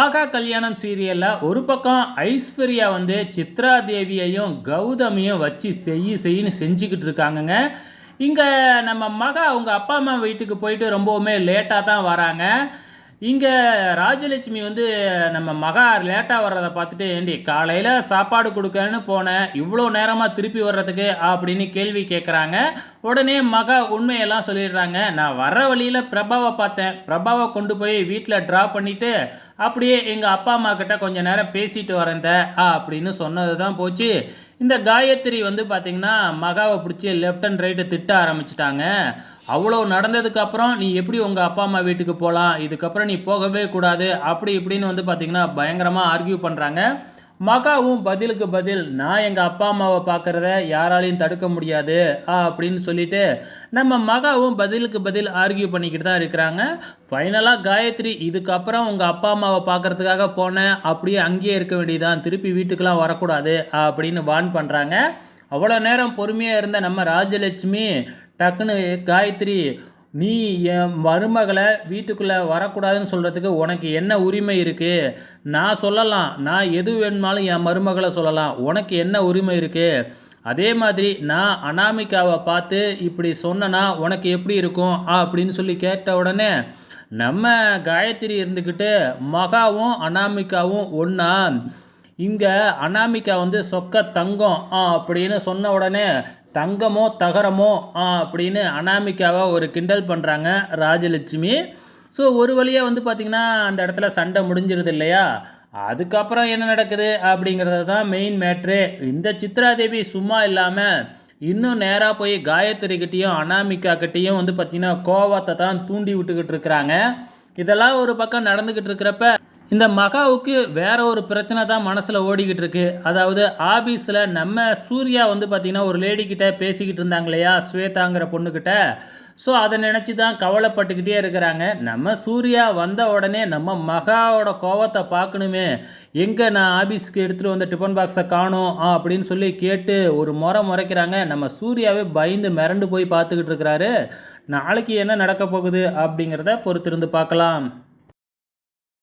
ஆகா கல்யாணம் சீரியலில் ஒரு பக்கம் ஐஸ்வர்யா வந்து சித்ரா தேவியையும் கௌதமியும் வச்சு செய்ய செய்யின்னு செஞ்சுக்கிட்டு இருக்காங்கங்க. இங்கே நம்ம மகா அவங்க அப்பா அம்மா வீட்டுக்கு போயிட்டு ரொம்பவுமே லேட்டாக தான் வராங்க. இங்கே ராஜலட்சுமி வந்து நம்ம மகா லேட்டாக வர்றதை பார்த்துட்டு ஏண்டி காலையில் சாப்பாடு கொடுக்கன்னு போனேன். இவ்வளோ நேரமாக திருப்பி வர்றதுக்கு? அப்படின்னு கேள்வி கேட்குறாங்க உடனே மகா உண்மையெல்லாம் சொல்லிடுறாங்க. நான் வர்ற வழியில் பிரபாவை பார்த்தேன். பிரபாவை கொண்டு போய் வீட்டில் ட்ரா பண்ணிவிட்டு அப்படியே எங்கள் அப்பா அம்மா கிட்ட கொஞ்சம் நேரம் பேசிட்டு வரேன் அப்படின்னு சொன்னது தான் போச்சு. இந்த காயத்ரி வந்து பார்த்திங்கன்னா மகாவை பிடிச்சி லெஃப்ட் அண்ட் ரைட்டு திட்ட ஆரம்பிச்சிட்டாங்க. அவ்வளோ நடந்ததுக்கு அப்புறம் நீ எப்படி உங்கள் அப்பா அம்மா வீட்டுக்கு போகலாம் இதுக்கப்புறம் நீ போகவே கூடாது. அப்படி இப்படின்னு வந்து பார்த்திங்கன்னா பயங்கரமாக ஆர்கியூ பண்ணுறாங்க மகாவும் பதிலுக்கு பதில் நான் எங்கள் அப்பா அம்மாவை பார்க்குறத யாராலையும் தடுக்க முடியாது அப்படின்னு சொல்லிட்டு நம்ம மகாவும் பதிலுக்கு பதில் ஆர்கியூ பண்ணிக்கிட்டு தான் இருக்கிறாங்க. ஃபைனலாக காயத்ரி இதுக்கப்புறம் உங்கள் அப்பா அம்மாவை பார்க்குறதுக்காக போனேன். அப்படியே அங்கேயே இருக்க வேண்டியதான் திருப்பி வீட்டுக்கெலாம் வரக்கூடாது அப்படின்னு வான் பண்ணுறாங்க அவ்வளோ நேரம் பொறுமையாக இருந்த நம்ம ராஜலட்சுமி டக்குன்னு காயத்ரி நீ என் மருமகளை வீட்டுக்குள்ளே வரக்கூடாதுன்னு சொல்கிறதுக்கு உனக்கு என்ன உரிமை இருக்குது நான் சொல்லலாம். நான் எது வேணுமாலும் என் மருமகளை சொல்லலாம். உனக்கு என்ன உரிமை இருக்குது அதே மாதிரி நான் அனாமிகாவை பார்த்து இப்படி சொன்னனா உனக்கு எப்படி இருக்கும்? அப்படின்னு சொல்லி கேட்ட உடனே நம்ம காயத்ரி இருந்துக்கிட்டு மகாவும் அனாமிகாவும் ஒன்றா இங்கே அனாமிகா வந்து சொக்க தங்கம். அப்படின்னு சொன்ன உடனே தங்கமோ தகரமோ அப்படின்னு அனாமிக்காவை ஒரு கிண்டல் பண்ணுறாங்க ராஜலட்சுமி. ஸோ ஒரு வழியாக வந்து பார்த்திங்கன்னா அந்த இடத்துல சண்டை முடிஞ்சிருது இல்லையா? அதுக்கப்புறம் என்ன நடக்குது அப்படிங்கிறது தான் மெயின் மேட்ரு இந்த சித்ராதேவி சும்மா இல்லாமல் இன்னும் நேராக போய் காயத்ரி கிட்டேயும் அனாமிக்கா கிட்டேயும் வந்து பார்த்திங்கன்னா கோவத்தை தான் தூண்டி விட்டுக்கிட்டு இருக்கிறாங்க. இதெல்லாம் ஒரு பக்கம் நடந்துக்கிட்டு இருக்கிறப்ப இந்த மகாவுக்கு வேற ஒரு பிரச்சனை தான் மனசில் ஓடிக்கிட்டு இருக்கு. அதாவது ஆபீஸில் நம்ம சூர்யா வந்து பார்த்திங்கன்னா ஒரு லேடிக்கிட்ட பேசிக்கிட்டு இருந்தாங்க இல்லையா ஸ்வேதாங்கிற பொண்ணுக்கிட்ட ஸோ அதை நினச்சி தான் கவலைப்பட்டுக்கிட்டே இருக்கிறாங்க. நம்ம சூர்யா வந்த உடனே நம்ம மகாவோட கோவத்தை பார்க்கணுமே. எங்கே நான் ஆஃபீஸ்க்கு எடுத்துகிட்டு வந்த டிஃபன் பாக்ஸை காணும் அப்படின்னு சொல்லி கேட்டு ஒரு முறை முறைக்கிறாங்க. நம்ம சூர்யாவே பயந்து மிரண்டு போய் பார்த்துக்கிட்டு இருக்கிறாரு. நாளைக்கு என்ன நடக்க போகுது அப்படிங்கிறத பொறுத்திருந்து பார்க்கலாம்.